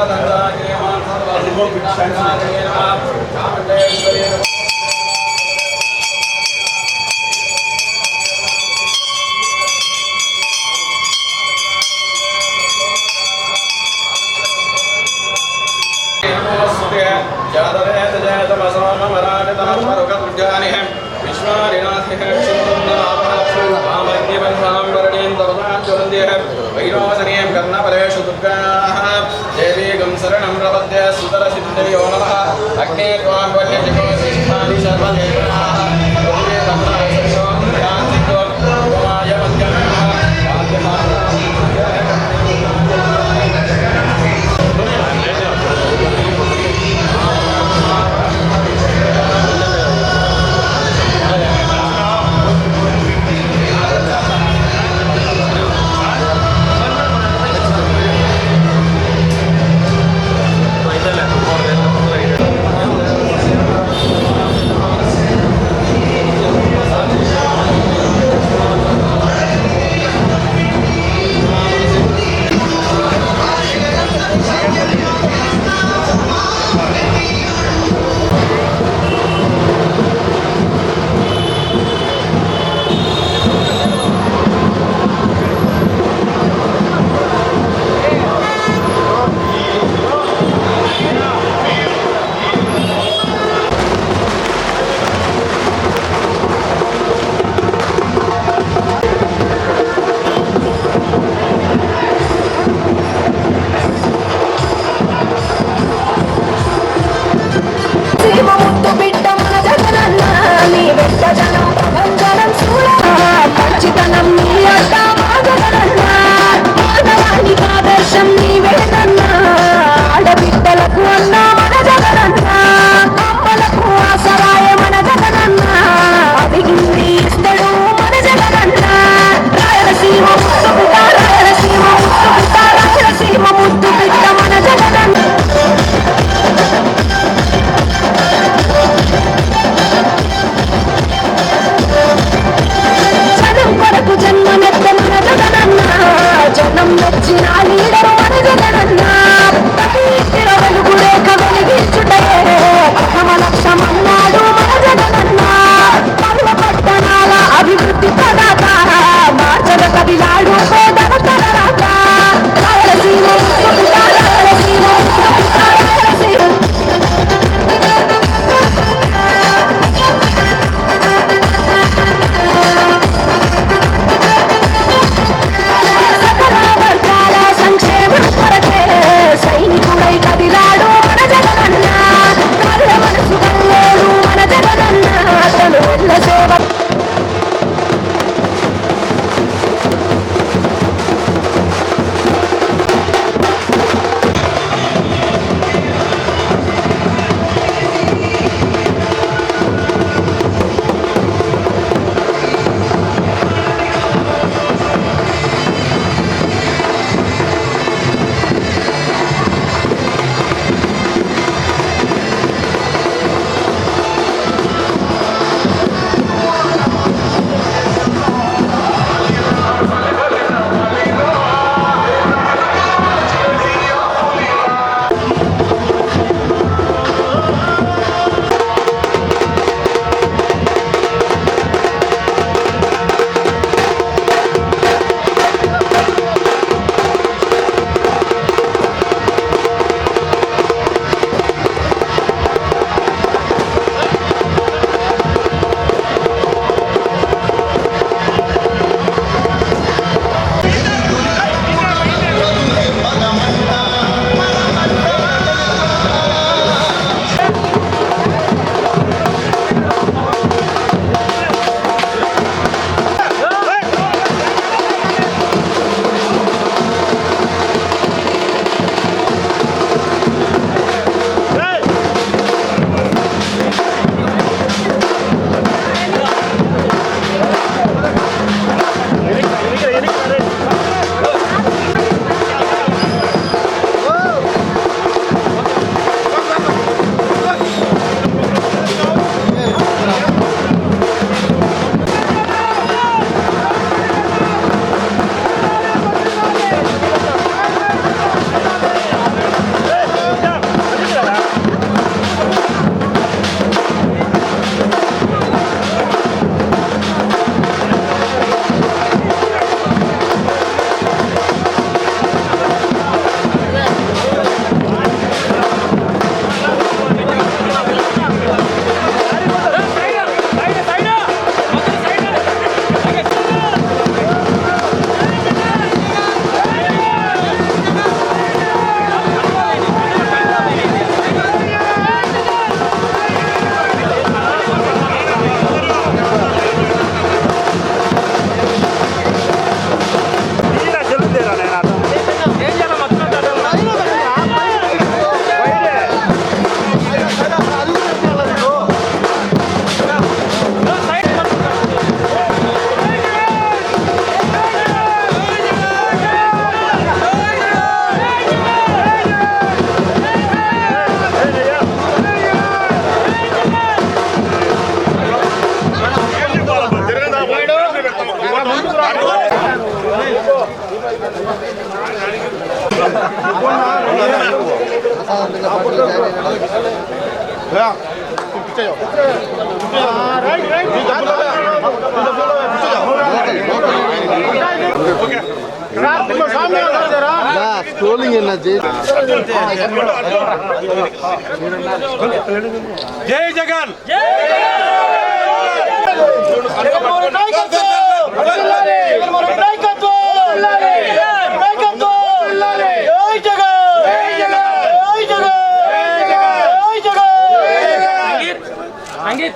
सर्वदन्ताग्रे मां सर्वसुभो भिक्षाग्रे मां चामुण्डेश्वरे नमः అగ్నే త్వాం వన్యజగోసిష్టాని సర్వదేవాः I'm not a. ట్రోలింగ్ అన్న జై జగన్ జై జగన్. మరి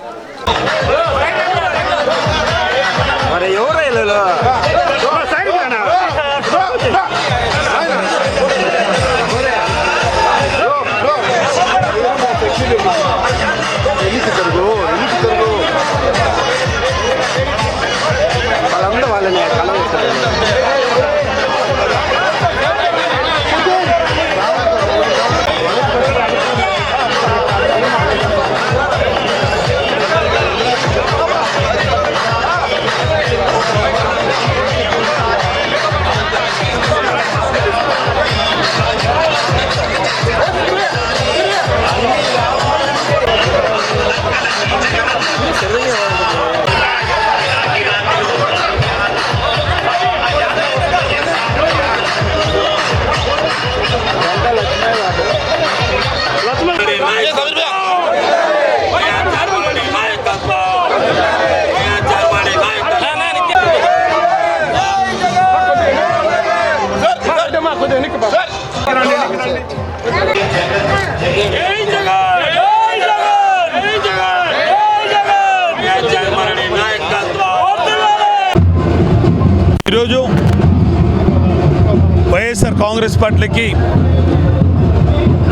పార్టీకి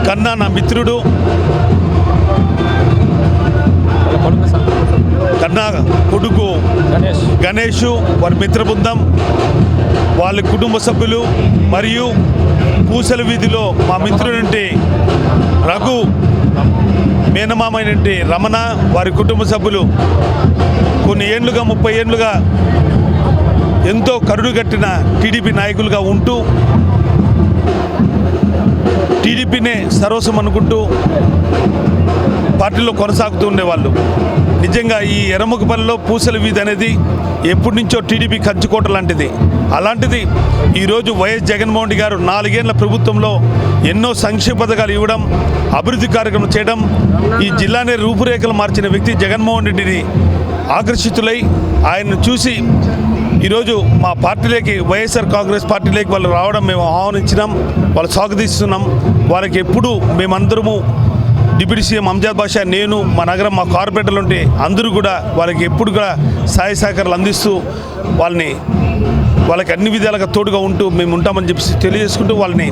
కన్నా నా మిత్రుడు కన్నా కొడుకు గణేష్. వారి మిత్ర బృందం వాళ్ళ కుటుంబ సభ్యులు మరియు పూసల వీధిలో మా మిత్రుడంటే రఘు మేనమామైనటువంటి రమణ వారి కుటుంబ సభ్యులు కొన్ని ఏండ్లుగా ముప్పై ఏండ్లుగా ఎంతో కరుడు కట్టిన టీడీపీ నాయకులుగా ఉంటూ టీడీపీనే సర్వస్వం అనుకుంటూ పార్టీలో కొనసాగుతూ ఉండేవాళ్ళు. నిజంగా ఈ ఎర్రముఖపల్లిలో పూసల వీధి అనేది ఎప్పటి నుంచో టీడీపీ కంచుకోట లాంటిది. అలాంటిది ఈరోజు వైఎస్ జగన్మోహన్ రెడ్డి గారు నాలుగేళ్ళ ప్రభుత్వంలో ఎన్నో సంక్షేమ పథకాలు ఇవ్వడం అభివృద్ధి కార్యక్రమం చేయడం ఈ జిల్లానే రూపురేఖలు మార్చిన వ్యక్తి జగన్మోహన్ రెడ్డిని ఆకర్షితులై ఆయన్ను చూసి ఈరోజు మా పార్టీలోకి వైఎస్ఆర్ కాంగ్రెస్ పార్టీలోకి వాళ్ళు రావడం మేము ఆహ్వానించినాం వాళ్ళు స్వాగతిస్తున్నాం వాళ్ళకి ఎప్పుడు మేమందరము డిప్యూటీ సీఎం అంజాద్ బాషా నేను మా నగరం మా కార్పొరేటర్లు ఉంటే అందరూ కూడా వాళ్ళకి ఎప్పుడు కూడా సహాయ సహకారాలు అందిస్తూ వాళ్ళని వాళ్ళకి అన్ని విధాలుగా తోడుగా ఉంటూ మేము ఉంటామని చెప్పి తెలియజేసుకుంటూ వాళ్ళని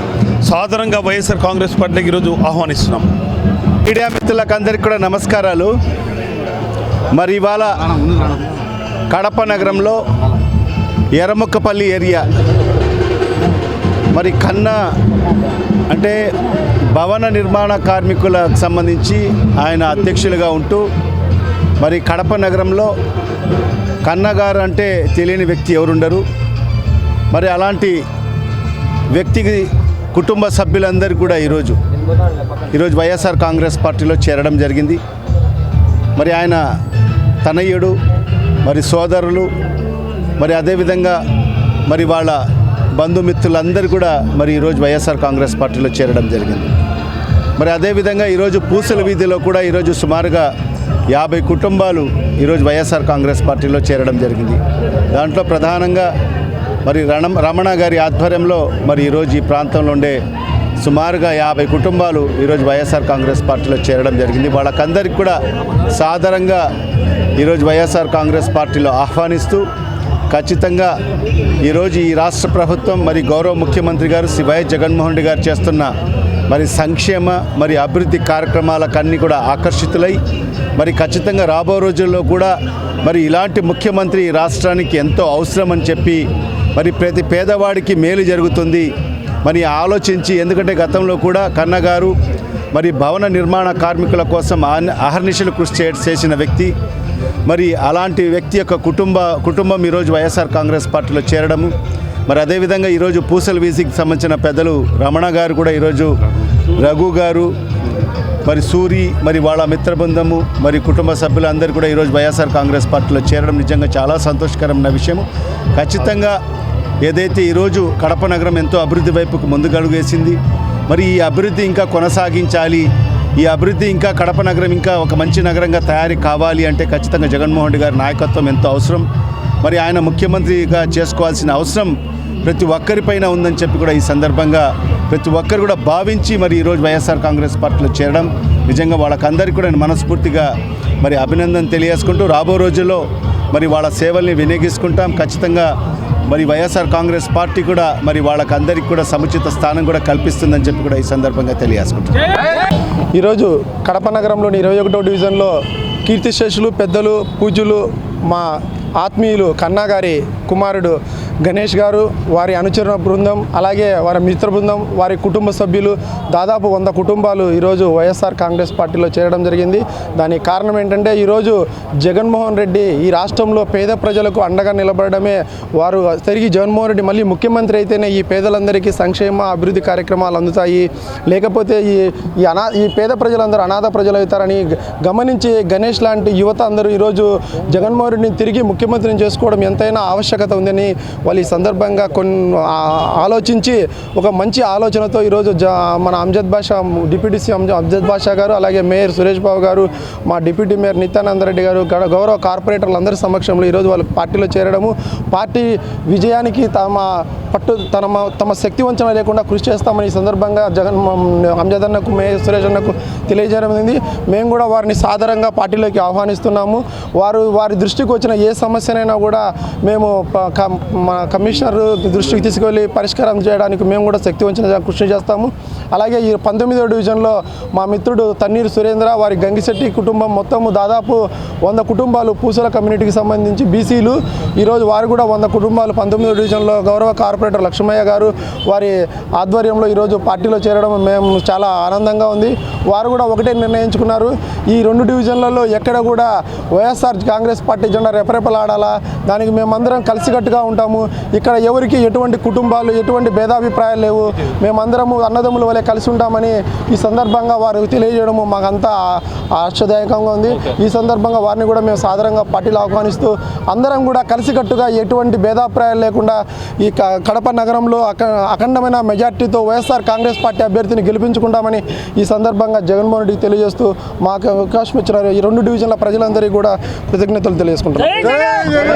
సాధారణంగా వైఎస్ఆర్ కాంగ్రెస్ పార్టీకి ఈరోజు ఆహ్వానిస్తున్నాం. మీడియా మిత్రులకు అందరికీ కూడా నమస్కారాలు. మరి ఇవాళ కడప నగరంలో ఎర్రముక్కపల్లి ఏరియా. మరి కన్నా అంటే భవన నిర్మాణ కార్మికులకు సంబంధించి ఆయన అధ్యక్షులుగా ఉంటూ మరి కడప నగరంలో కన్నగారు అంటే తెలియని వ్యక్తి ఎవరుండరు. మరి అలాంటి వ్యక్తికి కుటుంబ సభ్యులందరూ కూడా ఈరోజు ఈరోజు వైఎస్ఆర్ కాంగ్రెస్ పార్టీలో చేరడం జరిగింది. మరి ఆయన తనయుడు మరి సోదరులు మరి అదేవిధంగా మరి వాళ్ళ బంధుమిత్రులందరూ కూడా మరి ఈరోజు వైఎస్ఆర్ కాంగ్రెస్ పార్టీలో చేరడం జరిగింది. మరి అదేవిధంగా ఈరోజు పూసల వీధిలో కూడా ఈరోజు సుమారుగా యాభై కుటుంబాలు ఈరోజు వైఎస్ఆర్ కాంగ్రెస్ పార్టీలో చేరడం జరిగింది. దాంట్లో ప్రధానంగా మరి రణం రమణ గారి ఆధ్వర్యంలో మరి ఈరోజు ఈ ప్రాంతంలో ఉండే సుమారుగా యాభై కుటుంబాలు ఈరోజు వైఎస్ఆర్ కాంగ్రెస్ పార్టీలో చేరడం జరిగింది. వాళ్ళకందరికీ కూడా సాధారణంగా ఈరోజు వైఎస్ఆర్ కాంగ్రెస్ పార్టీలో ఆహ్వానిస్తూ ఖచ్చితంగా ఈరోజు ఈ రాష్ట్ర ప్రభుత్వం మరి గౌరవ ముఖ్యమంత్రి గారు శ్రీ వైఎస్ జగన్మోహన్ రెడ్డి గారు చేస్తున్న మరి సంక్షేమ మరి అభివృద్ధి కార్యక్రమాలకన్నీ కూడా ఆకర్షితులై మరి ఖచ్చితంగా రాబో రోజుల్లో కూడా మరి ఇలాంటి ముఖ్యమంత్రి ఈ రాష్ట్రానికి ఎంతో అవసరం అని చెప్పి మరి ప్రతి పేదవాడికి మేలు జరుగుతుంది. మరి ఆలోచించి ఎందుకంటే గతంలో కూడా కన్నగారు మరి భవన నిర్మాణ కార్మికుల కోసం అహర్నిశలు కృషి చేసిన వ్యక్తి మరి అలాంటి వ్యక్తి యొక్క కుటుంబ కుటుంబం ఈరోజు వైఎస్ఆర్ కాంగ్రెస్ పార్టీలో చేరడము. మరి అదేవిధంగా ఈరోజు పూసల వీసికి సంబంధించిన పెద్దలు రమణ గారు కూడా ఈరోజు రఘు గారు మరి సూరి మరి వాళ్ళ మిత్ర బృందము మరి కుటుంబ సభ్యులందరూ కూడా ఈరోజు వైఎస్ఆర్ కాంగ్రెస్ పార్టీలో చేరడం నిజంగా చాలా సంతోషకరమైన విషయము ఖచ్చితంగా ఏదైతే ఈరోజు కడప నగరం ఎంతో అభివృద్ధి వైపుకు ముందుగడుగు వేసింది మరి ఈ అభివృద్ధి ఇంకా కొనసాగించాలి ఈ అభివృద్ధి ఇంకా కడప నగరం ఇంకా ఒక మంచి నగరంగా తయారీ కావాలి అంటే ఖచ్చితంగా జగన్మోహన్ రెడ్డి గారి నాయకత్వం ఎంతో అవసరం. మరి ఆయన ముఖ్యమంత్రిగా చేసుకోవాల్సిన అవసరం ప్రతి ఒక్కరిపైన ఉందని చెప్పి కూడా ఈ సందర్భంగా ప్రతి ఒక్కరు కూడా భావించి మరి ఈరోజు వైఎస్ఆర్ కాంగ్రెస్ పార్టీలో చేరడం నిజంగా వాళ్ళకందరికీ కూడా నేను మనస్ఫూర్తిగా మరి అభినందన తెలియజేసుకుంటూ రాబో రోజుల్లో మరి వాళ్ళ సేవల్ని వినియోగించుకుంటాం. ఖచ్చితంగా మరి వైఎస్ఆర్ కాంగ్రెస్ పార్టీ కూడా మరి వాళ్ళకందరికీ కూడా సముచిత స్థానం కూడా కల్పిస్తుందని చెప్పి కూడా ఈ సందర్భంగా తెలియజేసుకుంటాం ఈరోజు కడప నగరంలోని ఇరవై ఒకటో డివిజన్లో కీర్తిశేషులు పెద్దలు పూజలు మా ఆత్మీయులు కన్నా గారి కుమారుడు గణేష్ గారు వారి అనుచరణ బృందం అలాగే వారి మిత్ర బృందం వారి కుటుంబ సభ్యులు దాదాపు వంద కుటుంబాలు ఈరోజు వైఎస్ఆర్ కాంగ్రెస్ పార్టీలో చేరడం జరిగింది. దానికి కారణం ఏంటంటే ఈరోజు జగన్మోహన్ రెడ్డి ఈ రాష్ట్రంలో పేద ప్రజలకు అండగా నిలబడమే వారు తిరిగి జగన్మోహన్ రెడ్డి మళ్ళీ ముఖ్యమంత్రి అయితేనే ఈ పేదలందరికీ సంక్షేమ అభివృద్ధి కార్యక్రమాలు అందుతాయి. లేకపోతే ఈ ఈ అనా ఈ పేద ప్రజలందరూ అనాథ ప్రజలు అవుతారని గమనించి గణేష్ లాంటి యువత అందరూ ఈరోజు జగన్మోహన్ రెడ్డిని తిరిగి ముఖ్యమంత్రిని చేసుకోవడం ఎంతైనా ఆవశ్యకత ఉందని వాళ్ళు ఈ సందర్భంగా కొన్ని ఆలోచించి ఒక మంచి ఆలోచనతో ఈరోజు మన అంజద్ బాషా డిప్యూటీ సీఎం అంజద్ బాషా గారు అలాగే మేయర్ సురేష్ బాబు గారు మా డిప్యూటీ మేయర్ నిత్యానంద రెడ్డి గారు గౌరవ కార్పొరేటర్లు అందరి సమక్షంలో ఈరోజు వాళ్ళు పార్టీలో చేరడము. పార్టీ విజయానికి తమ పట్టు తన తమ శక్తి వంచన లేకుండా కృషి చేస్తామని ఈ సందర్భంగా జగన్ అంజద్ అన్నకు మేయర్ సురేష్ అన్నకు తెలియజేయడం మేము కూడా వారిని సాధారణంగా పార్టీలోకి ఆహ్వానిస్తున్నాము. వారు వారి దృష్టికి వచ్చిన ఏ సమస్యనైనా కూడా మేము ప- మన కమిషనర్ దృష్టికి తీసుకెళ్ళి పరిష్కారం చేయడానికి మేము కూడా శక్తి వంచిన కృషి చేస్తాము. అలాగే ఈ పంతొమ్మిదవ డివిజన్లో మా మిత్రుడు తన్నీరు సురేంద్ర వారి గంగిశెట్టి కుటుంబం మొత్తము దాదాపు వంద కుటుంబాలు పూసల కమ్యూనిటీకి సంబంధించి బీసీలు. ఈరోజు వారు కూడా వంద కుటుంబాలు పంతొమ్మిదవ డివిజన్లో గౌరవ కార్పొరేటర్ లక్ష్మయ్య గారు వారి ఆధ్వర్యంలో ఈరోజు పార్టీలో చేరడం మేము చాలా ఆనందంగా ఉంది. వారు కూడా ఒకటే నిర్ణయించుకున్నారు. ఈ రెండు డివిజన్లలో ఎక్కడ కూడా వైఎస్ఆర్ కాంగ్రెస్ పార్టీ జెండా రెపరెపలాడాలా? దానికి మేమందరం కలిసికట్టుగా ఉంటాము. ఇక్కడ ఎవరికి ఎటువంటి కుటుంబాలు ఎటువంటి భేదాభిప్రాయాలు లేవు. మేమందరము అన్నదమ్ముల వలె కలిసి ఉంటామని ఈ సందర్భంగా వారు తెలియజేయడము మాకంతా ఆశ్చర్యదాయకంగా ఉంది. ఈ సందర్భంగా వారిని కూడా మేము సాధారణంగా పార్టీలో ఆహ్వానిస్తూ అందరం కూడా కలిసికట్టుగా ఎటువంటి భేదాభిప్రాయాలు లేకుండా ఈ క- కడప నగరంలో అఖండమైన మెజార్టీతో వైఎస్ఆర్ కాంగ్రెస్ పార్టీ అభ్యర్థిని గెలిపించుకుంటామని ఈ సందర్భంగా జగన్మోహన్ రెడ్డికి తెలియజేస్తూ మాకు అవకాశం ఇచ్చిన ఈ రెండు డివిజన్ల ప్రజలందరికీ కూడా కృతజ్ఞతలు తెలియజేసుకుంటాం